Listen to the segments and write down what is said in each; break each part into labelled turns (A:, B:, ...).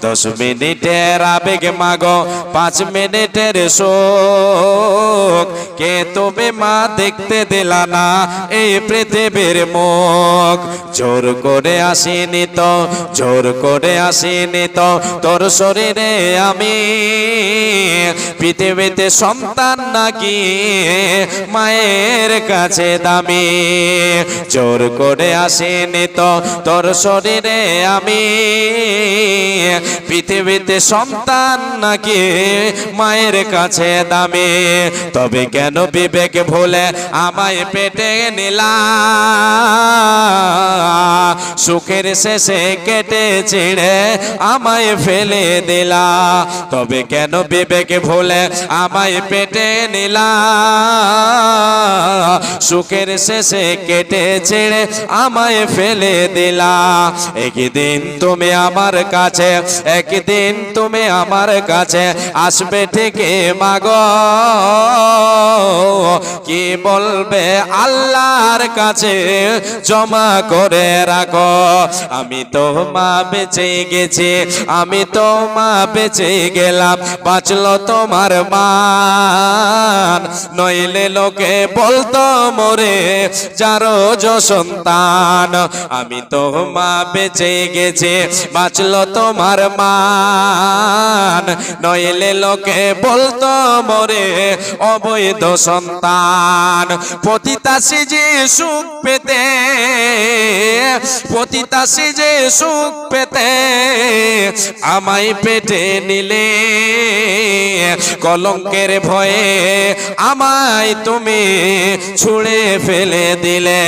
A: দশ মিনিটের আবেগ মাগো, পাঁচ মিনিটের শোক। কে তুমি মা দেখতে দিলা না এই পৃথিবীর মুখ? জোর করে আসিনি তো, জোর করে আসিনি তো, তোর শরীরে আমি পৃথিবীতে সন্তান নাকি মায়ের কাছে দামি? জোর করে আসেনি তো তোর শরীরে আমি। পৃথিবীতে সন্তান নাকি মায়ের কাছে দামি? তবে কেন বিবেক ভুলে আমায় পেটে নিলা? সুখের শেষে কেটে ছিঁড়ে আমায় ফেলে দিলা। তবে কেন বিবেক ভুলে আমায় পেটে নিলা? সুখের শেষে কেটে ছেড়ে আমায় ফেলে দিলা। একদিন তুমি আমার কাছে, একদিন তুমি আমার কাছে আসবে ঠিকই মাগ। কি বলবে আল্লাহর কাছে? জমা করে রাখো। আমি তো মা বেঁচে গেছি, আমি তো মা বেঁচে গেলাম, বাঁচলো তোমার মান। নইলে লোকে বলতো মোরে, যারো সন্তান। আমি তো মা বেঁচে গেছি, বাঁচলো তোমার মান। নইলে লোকে বলতো মোরে, অবৈধ সন্তান। পতিতাসি যে সুখ পেতে পতিতাসি যে সুখ পেতে আমায় পেটে নিলে। কলঙ্কের ভয়ে আমায় তুমি ছুঁড়ে ফেলে দিলে।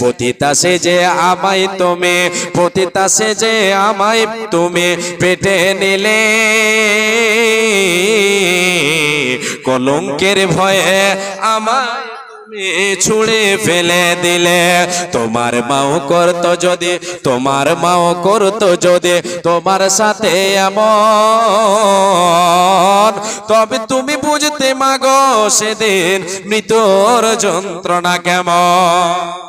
A: পতিতাসে যে আমায় তুমি পতিতাসে যে আমায় তুমি পেটে নিলে। কলঙ্কের ভয়ে আমায় ছুঁড়ে ফেলে দিলে, তোমার মাও করতো যদি, তোমার মাও করতো যদি, তোমার সাথে এমন। তবে তুমি বুঝতে মাগো সেদিন মৃতর যন্ত্রণা কেমন।